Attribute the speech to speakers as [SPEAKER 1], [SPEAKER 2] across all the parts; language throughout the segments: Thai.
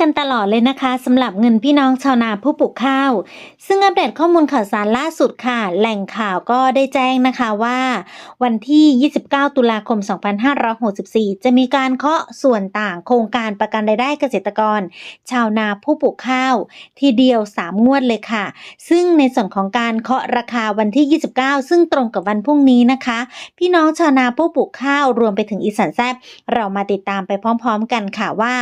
[SPEAKER 1] กันตลอดเลยนะคะสำหรับเงินพี่น้องชาวนาผู้ปลูกข้าว ซึ่งอัปเดตข้อมูลข่าวสารล่าสุดค่ะ แหล่งข่าวก็ได้แจ้งนะคะว่า วันที่ 29 ตุลาคม 2564 จะมีการเคาะส่วนต่างโครงการประกันรายได้เกษตรกร ชาวนาผู้ปลูกข้าว ทีเดียว 3 งวดเลยค่ะ ซึ่งในส่วนของการเคาะราคาวันที่ 29 ซึ่งตรงกับวันพรุ่งนี้นะคะ พี่น้องชาวนาผู้ปลูกข้าวรวมไปถึงอีสานแซบเรามาติดตามไปพร้อม ๆ กันค่ะว่า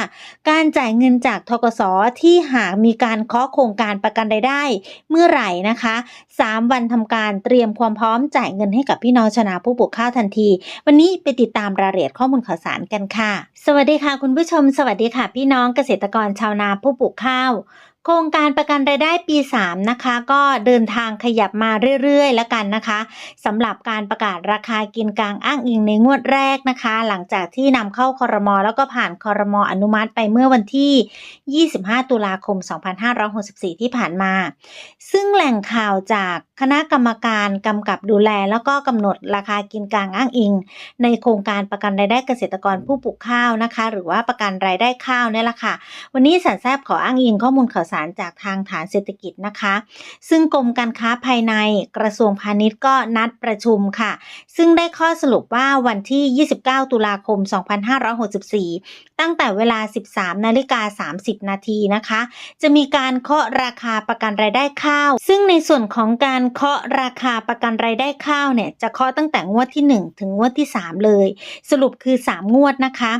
[SPEAKER 1] การจ่ายเงินจากทกสที่หากมีการเคาะโครงการประกันรายได้เมื่อไหร่นะคะ 3 วันทำการเตรียมความพร้อมจ่ายเงินให้กับพี่น้องชนะผู้ปลูกข้าวทันที วันนี้ไปติดตามรายละเอียดข้อมูลข่าวสารกันค่ะ สวัสดีค่ะคุณผู้ชม สวัสดีค่ะ พี่น้องเกษตรกรชาวนาผู้ปลูกข้าว โครงการประกันรายได้ปี 3 นะคะก็เดินทางขยับมาเรื่อยๆ แล้วกันนะคะสำหรับการประกาศราคากินกลางอ้างอิงในงวดแรกนะคะ หลังจากที่นำเข้าคอรมอแล้วก็ผ่านคอรมออนุมัติไปเมื่อวันที่ 25 ตุลาคม 2564 ที่ผ่านมา ซึ่งแหล่งข่าวจากคณะกรรมการกำกับดูแล แล้วก็กำหนดราคากินกลางอ้างอิง ในโครงการประกันรายได้เกษตรกรผู้ปลูกข้าวนะคะ หรือว่าประกันรายได้ข้าวนี่แหละค่ะ วันนี้สันแซบขออ้างอิงข้อมูลข่าวสารจากทางฐานเศรษฐกิจนะคะ ซึ่งกรมการค้าภายในกระทรวงพาณิชย์ก็นัดประชุมค่ะ ซึ่งได้ข้อสรุปว่าวันที่ 29 ตุลาคม 2564 ตั้งแต่เวลา 13 นาฬิกา 30 นาทีนะคะ จะมีการเคาะราคาประกันรายได้ข้าว ซึ่งในส่วนของการเคาะราคาประกันรายได้ข้าวเนี่ยจะเคาะตั้งแต่งวดที่ 1 ถึงงวดที่ 3 เลย สรุปคือ 3 งวดนะคะ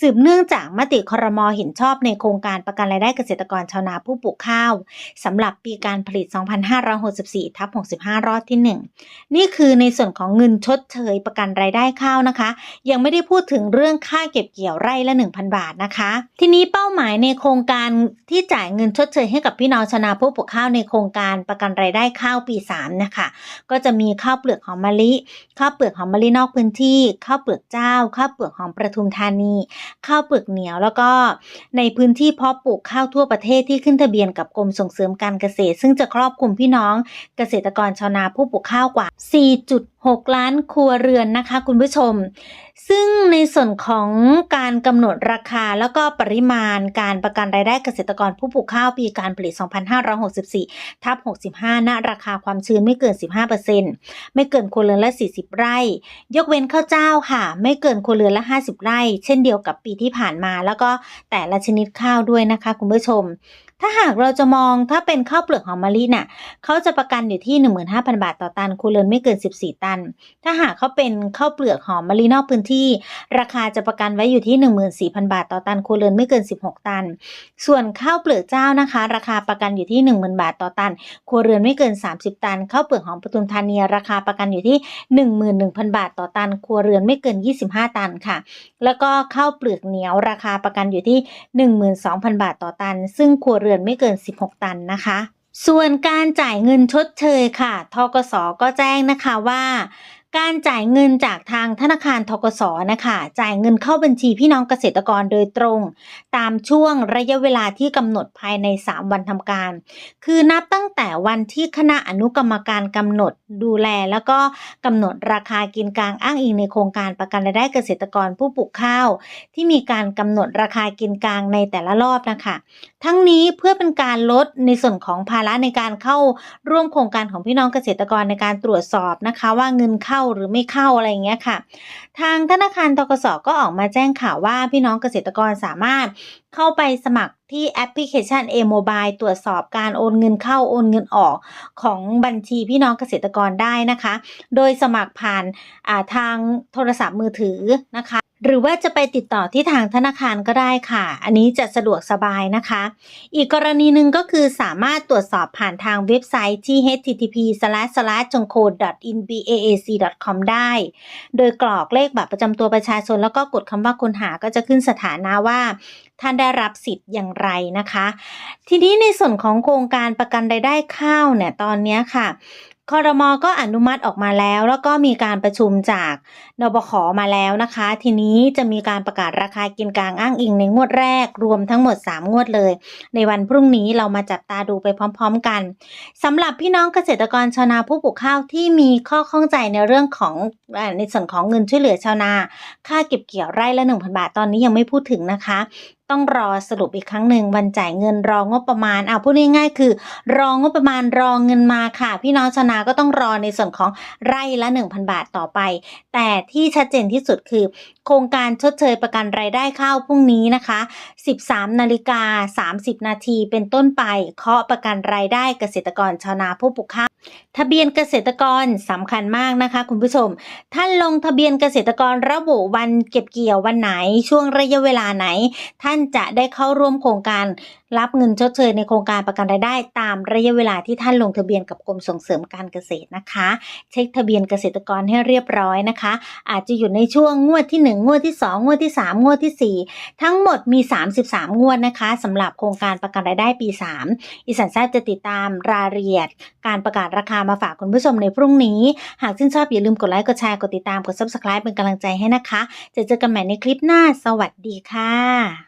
[SPEAKER 1] สืบเนื่องจากมติครมเห็นชอบในโครงการประกันรายได้เกษตรกรชาวนาผู้ปลูกข้าวสำหรับปีการผลิต 2564ทับ65 รอดที่ 1 นี่คือในส่วนของเงินชดเชยประกันรายได้ข้าวนะคะ ยังไม่ได้พูดถึงเรื่องค่าเก็บเกี่ยวไร่ละ 1,000 บาทนะคะ ทีนี้เป้าหมายในโครงการที่จ่ายเงินชดเชยให้กับพี่น้องชาวนาผู้ปลูกข้าวในโครงการประกันรายได้ข้าวปี 3 นะคะ ก็จะมีข้าวเปลือกหอมมะลิข้าวเปลือกหอมมะลินอกพื้นที่ข้าวเปลือกเจ้าข้าวเปลือกหอมประทุมธานีข้าวเปลือกเหนียว แล้วก็ในพื้นที่เพาะปลูกข้าวทั่วประเทศที่ขึ้นทะเบียนกับกรมส่งเสริมการเกษตร ซึ่งจะครอบคลุมพี่น้องเกษตรกรชาวนาผู้ปลูกข้าวกว่า 4.6 ล้านครัวเรือนนะคะ คุณผู้ชม ซึ่งในส่วนของการกำหนดราคาแล้วก็ปริมาณการประกันรายได้เกษตรกรผู้ปลูกข้าวปีการผลิต 2564 ทับ 65 ณ ราคาความชื้นไม่เกิน 15%ไม่เกินครัวเรือนละ 40 ไร่ ยกเว้นข้าวเจ้าค่ะ ไม่เกินครัวเรือนละ 50 ไร่ เช่นเดียวกับปีที่ผ่านมา แล้วก็แต่ละชนิดข้าวด้วยนะคะคุณผู้ชม ถ้าหากเราจะมองถ้าเป็นข้าวเปลือกหอมมะลิน่ะเขาจะประกันอยู่ที่ 15,000 บาทต่อตันครัวเรือนไม่เกิน 14 ตัน ถ้าหากเขาเป็นข้าวเปลือกหอมมะลินอกพื้นที่ ราคาจะประกันไว้อยู่ที่ 14,000 บาทต่อตันครัวเรือนไม่เกิน 16 ตัน ส่วนข้าวเปลือกเจ้านะคะ ราคาประกันอยู่ที่ 10,000 บาทต่อตันครัวเรือนไม่เกิน 30 ตันข้าวเปลือกหอมปทุมธานีราคาประกันอยู่ที่ 11,000 บาทต่อตันครัวเรือนไม่เกิน 25 ตันค่ะ แล้วก็ข้าวเปลือกเหนียวราคาประกันอยู่ที่ 12,000 บาทต่อตัน ซึ่งครัวเรือนไม่เกิน 16 ตันนะคะ ส่วนการจ่ายเงินชดเชยค่ะทกสก็แจ้งนะคะว่าการจ่ายเงินจากทางธนาคารทกสนะคะจ่ายเงินเข้าบัญชีพี่น้องเกษตรกรโดยตรง ตามช่วงระยะเวลาที่กำหนดภายใน 3 วันทำการ คือนับตั้งแต่วันที่คณะอนุกรรมการกำหนดดูแล แล้วก็กำหนดราคากินกลางอ้างอิงในโครงการประกันรายได้เกษตรกรผู้ปลูกข้าว ที่มีการกำหนดราคากินกลางในแต่ละรอบนะคะ ทั้งนี้เพื่อเป็นการลดในส่วนของภาระในการเข้าร่วมโครงการของพี่น้องเกษตรกรในการตรวจสอบนะคะ ว่าเงินเข้าหรือไม่เข้าอะไรอย่างเงี้ยค่ะ ทางธนาคารทกสก็ออกมาแจ้งข่าวว่าพี่น้องเกษตรกรสามารถเข้าไปสมัครที่แอปพลิเคชัน A Mobile ตรวจสอบการโอนเงินเข้าโอนเงินออกของบัญชีพี่น้องเกษตรกรได้นะคะ โดยสมัครผ่านทางโทรศัพท์มือถือนะคะ หรือว่าจะไปติดต่อที่ทางธนาคารก็ได้ค่ะ อันนี้จะสะดวกสบายนะคะ อีกกรณีหนึ่งก็คือสามารถตรวจสอบผ่านทางเว็บไซต์ที่ http c o in baac com ได้ โดยกรอกเลขบัตรประจำตัวประชาชน แล้วก็กดคำว่าค้นหาก็จะขึ้นสถานะว่า ท่านได้รับสิทธิ์อย่างไรนะคะ ทีนี้ในส่วนของโครงการประกันรายได้ข้าวเนี่ยตอนนี้ค่ะคอรมอก็อนุมัติออกมาแล้ว แล้วก็มีการประชุมจากนบขมาแล้วนะคะ ทีนี้จะมีการประกาศราคากินกลางอ้างอิงในงวดแรกรวมทั้งหมด 3 งวดเลย ในวันพรุ่งนี้เรามาจับตาดูไปพร้อม ๆ กันสำหรับพี่น้องเกษตรกรชาวนาผู้ปลูกข้าวที่มีข้อข้องใจในเรื่องของในส่วนของเงินช่วยเหลือชาวนา ค่าเก็บเกี่ยวไร่ละ 1,000 บาทตอนนี้ยังไม่พูดถึงนะคะ ต้องรอสรุปอีกครั้งหนึ่งวันจ่ายเงินรองบประมาณอ่าพูดง่ายๆคือ รองบประมาณรองเงินมาค่ะ พี่น้องชนาก็ต้องรอในส่วนของไร่ละ 1,000 บาทต่อไป แต่ที่ชัดเจนที่สุดคือ โครงการชดเชยประกันรายได้ข้าวพรุ่งนี้นะคะ 13นาฬิกา30 นาทีเป็นต้นไปเคาะประกันรายได้เกษตรกรชาวนาผู้ปลูกข้าวทะเบียนเกษตรกรสำคัญมากนะคะ คุณผู้ชม ท่านลงทะเบียนเกษตรกรระบุวันเก็บเกี่ยววันไหน ช่วงระยะเวลาไหน ท่านจะได้เข้าร่วมโครงการรับเงินชดเชยในโครงการประกันรายได้ ตามระยะเวลาที่ท่านลงทะเบียนกับกรมส่งเสริมการเกษตรนะคะ เช็คทะเบียนเกษตรกรให้เรียบร้อยนะคะ อาจจะอยู่ในช่วงงวดที่ 1 งวดที่ 2 งวดที่ 3 งวดที่ 4 ทั้งหมดมี 33 งวดนะคะสำหรับโครงการประกันรายได้ปี 3 อีสันแซบจะติดตามรายละเอียด การประกาศราคามาฝากคุณผู้ชมในพรุ่งนี้ หากชื่นชอบอย่าลืมกดไลค์กดแชร์กดติดตามกด subscribe เป็นกำลังใจให้นะคะจะเจอกันใหม่ในคลิปหน้า สวัสดีค่ะ